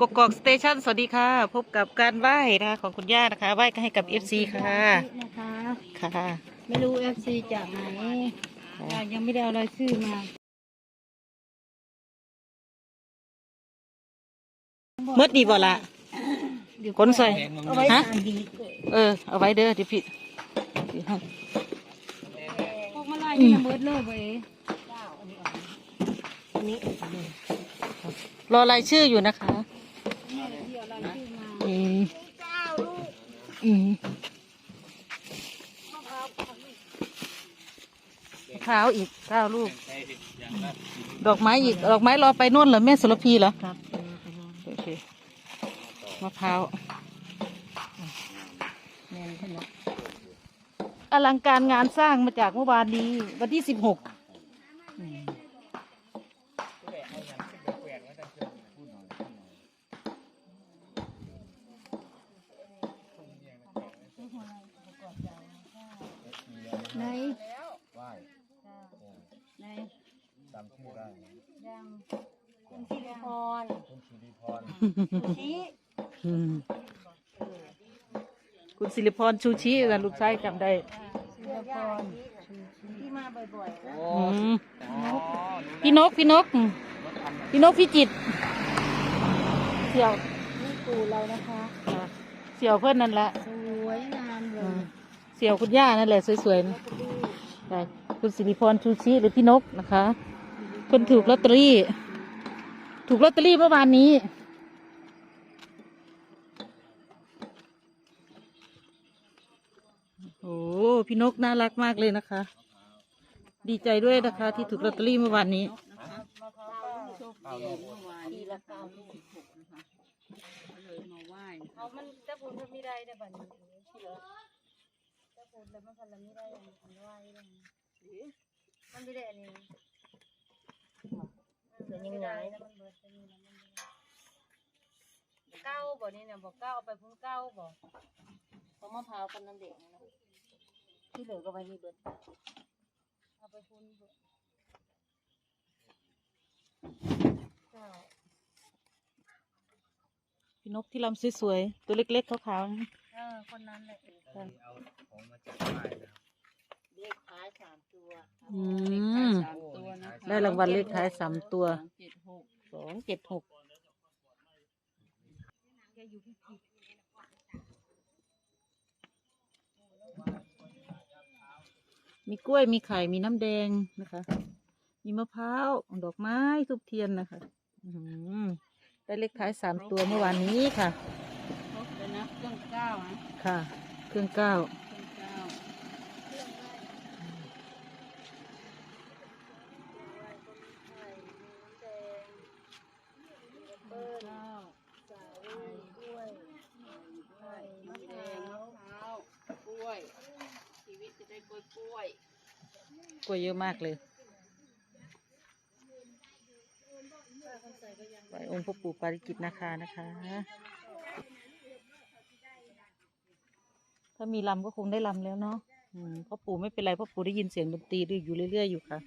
กกอกสเตชันสวัสดีค่ะ พบกับการไหว้นะคะของคุณย่านะคะไหว้ให้กับเอฟซีค่ะ นะคะค่ะ ไม่รู้เอฟซีจากไหนอ่ายังไม่ได้เอารายชื่อมาเมื่อดีบ่ละเดี๋ยวคนใส่เอาไว้ฮะ ทานดีเออ เอาไว้เด้อเดี๋ยวพี่พี่ให้พวกมาลายนี่นะเบิดเลยเว้ยอันนี้รอรายชื่ออยู่นะคะ นี่แหละที่เอารายชื่ อืมอืมเท้าวอีกเก้าลูก ดอกไม้อีก ดอกไม้รอไปนู่นเหรอแม่สุรพีเหรอครับโอเคมะพร้าวอลังการงานสร้างมาจากเมื่อวานนี้ วันที่สิบหก ไหน ไหว้ ไหน จำชื่อได้ไหมยังคุณสิริพรคุณสุริพรชี้คุณสิริพรชูชีกันลูกชายจำได้สิริพรที่มาบ่อยๆนะอืมพี่นกพี่นกพี่นกพี่จิตรเสี่ยวนี่ปู่เรานะคะเสี่ยวเพื่อนนั่นแหละสวยงามเลอืยมเสี่ยวคุณย่านั่นแหละสวยๆนะใช่คุณสิริพรชูชีหรือพี่นกนะคะ คนถูกลอตเตอรี่ ถูกลอตเตอรี่เมื่อวานนี้ โอ้พี่นกน่ารักมากเลยนะคะ ดีใจด้วยนะคะ ที่ถูกลอตเตอรี่เมื่อวานนี้ทีละเก้าลูกนะคะเลยมาไหว้เอามันจะพูดไม่ได้แต่บัดนี้ที่เหรอจะพูดแล้วมันพันละไม่ได้อันไหว้เลยมันไม่ได้อันนี้ เป็นยังไงเก้าบ่นี่เนี่ยบอกเก้าเอาไปพุ่งเก้าบ่เขามะพร้าวกันนั่นเด็กนะที่เหลือก็ไว้นี่เบิดเอาไปพุ่นเบิดเก้าพี่นกที่ลำสวยๆตัวเล็กๆขาวๆนะเออคนนั้นแหละ เอาของมาจากไหว้นะครับ เลขท้ายสามตัว อืมสามตัวนะคะ ได้รางวัลเลขท้ายสามตัว เจ็ดหกสองเจ็ดหกแกอยู่พิจิตรมีกล้วยมีไข่มีน้ำแดงนะคะ มีมะพร้าวดอกไม้ทุบเทียนนะคะอืมได้เลขท้ายสามตัวเมื่อวานนี้ค่ะ ครบเลยนะเครื่องเก้านะค่ะ เครื่องเก้าเครื่องเก้าเบิ้ลสาลีด้วยไข่มะแดงมะพร้าวกล้วย ชีวิตจะได้ก ล้วยกล้วย กล้วยเยอะมากเลยไหว้องค์พ่อปู่ปาริจิตนาคานะคะ ถ้ามีลำก็คงได้ลำแล้วเนาะอืมพ่อปู่ไม่เป็นไรพ่อปู่ได้ยินเสียงดนตรีอยู่เรื่อยๆอยู่ค่ะ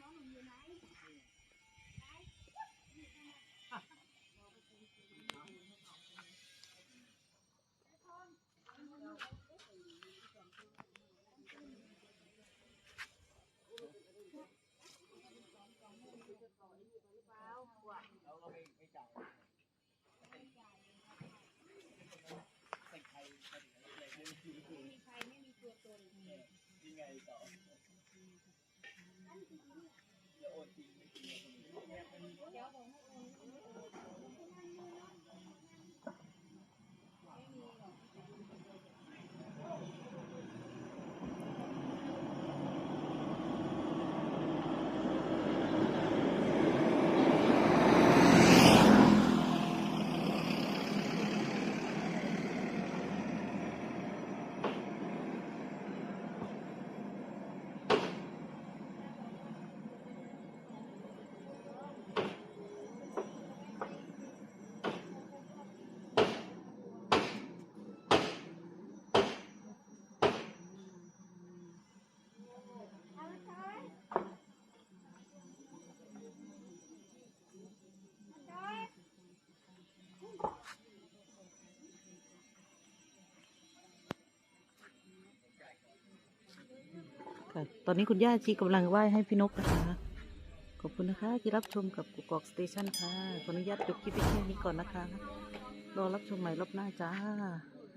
ังไงต่อเค่ะ ตอนนี้คุณย่าชีกำลังไหว้ให้พี่นกนะคะขอบคุณนะคะที่รับชมกับกุกกอกสเตชันค่ะขออนุญาตจบคลิปไปแค่นี้ก่อนนะคะ รอรับชมใหม่รอบหน้าจ้า